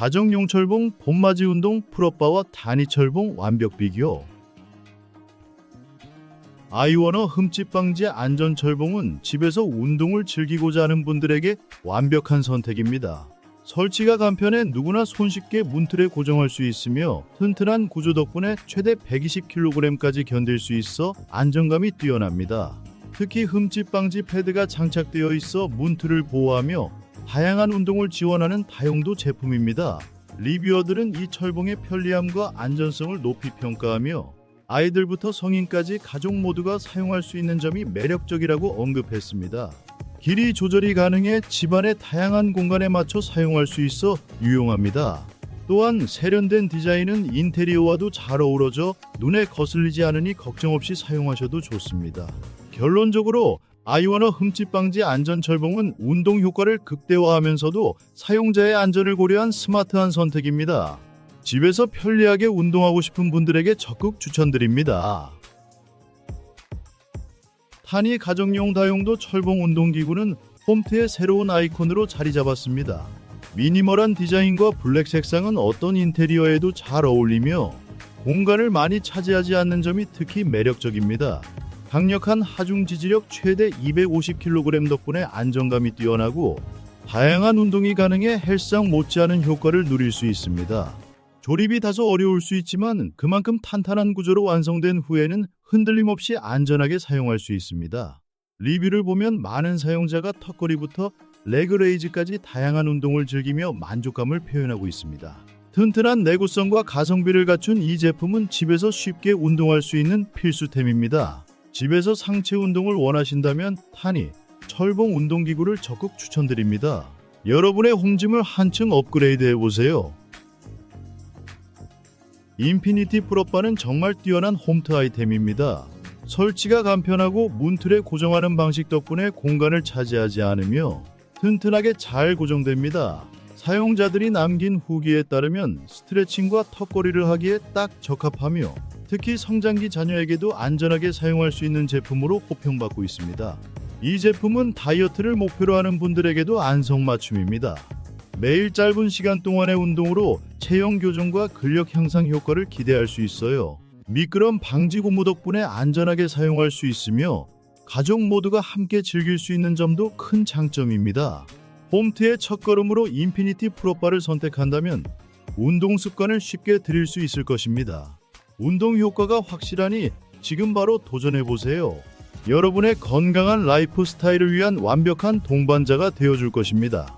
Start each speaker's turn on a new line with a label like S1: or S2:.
S1: 가정용 철봉 봄맞이 운동 풀업바와 단위 철봉 완벽 비교 아이워너 흠집 방지 안전 철봉은 집에서 운동을 즐기고자 하는 분들에게 완벽한 선택입니다. 설치가 간편해 누구나 손쉽게 문틀에 고정할 수 있으며 튼튼한 구조 덕분에 최대 120kg까지 견딜 수 있어 안정감이 뛰어납니다. 특히 흠집 방지 패드가 장착되어 있어 문틀을 보호하며 다양한 운동을 지원하는 다용도 제품입니다. 리뷰어들은 이 철봉의 편리함과 안전성을 높이 평가하며 아이들부터 성인까지 가족 모두가 사용할 수 있는 점이 매력적이라고 언급했습니다. 길이 조절이 가능해 집안의 다양한 공간에 맞춰 사용할 수 있어 유용합니다. 또한 세련된 디자인은 인테리어와도 잘 어우러져 눈에 거슬리지 않으니 걱정 없이 사용하셔도 좋습니다. 결론적으로 아이워너 흠집 방지 안전 철봉은 운동 효과를 극대화하면서도 사용자의 안전을 고려한 스마트한 선택입니다. 집에서 편리하게 운동하고 싶은 분들에게 적극 추천드립니다. 탄이 가정용 다용도 철봉 운동기구는 홈트의 새로운 아이콘으로 자리 잡았습니다. 미니멀한 디자인과 블랙 색상은 어떤 인테리어에도 잘 어울리며 공간을 많이 차지하지 않는 점이 특히 매력적입니다. 강력한 하중 지지력 최대 250kg 덕분에 안정감이 뛰어나고 다양한 운동이 가능해 헬스장 못지않은 효과를 누릴 수 있습니다. 조립이 다소 어려울 수 있지만 그만큼 탄탄한 구조로 완성된 후에는 흔들림 없이 안전하게 사용할 수 있습니다. 리뷰를 보면 많은 사용자가 턱걸이부터 레그레이즈까지 다양한 운동을 즐기며 만족감을 표현하고 있습니다. 튼튼한 내구성과 가성비를 갖춘 이 제품은 집에서 쉽게 운동할 수 있는 필수템입니다. 집에서 상체 운동을 원하신다면 타니 철봉 운동기구를 적극 추천드립니다. 여러분의 홈짐을 한층 업그레이드 해보세요. 인피니티 풀업바는 정말 뛰어난 홈트 아이템입니다. 설치가 간편하고 문틀에 고정하는 방식 덕분에 공간을 차지하지 않으며 튼튼하게 잘 고정됩니다. 사용자들이 남긴 후기에 따르면 스트레칭과 턱걸이를 하기에 딱 적합하며 특히 성장기 자녀에게도 안전하게 사용할 수 있는 제품으로 호평받고 있습니다. 이 제품은 다이어트를 목표로 하는 분들에게도 안성맞춤입니다. 매일 짧은 시간 동안의 운동으로 체형 교정과 근력 향상 효과를 기대할 수 있어요. 미끄럼 방지 고무 덕분에 안전하게 사용할 수 있으며 가족 모두가 함께 즐길 수 있는 점도 큰 장점입니다. 홈트의 첫걸음으로 인피니티 프로바를 선택한다면 운동 습관을 쉽게 들일 수 있을 것입니다. 운동 효과가 확실하니 지금 바로 도전해 보세요. 여러분의 건강한 라이프 스타일을 위한 완벽한 동반자가 되어 줄 것입니다.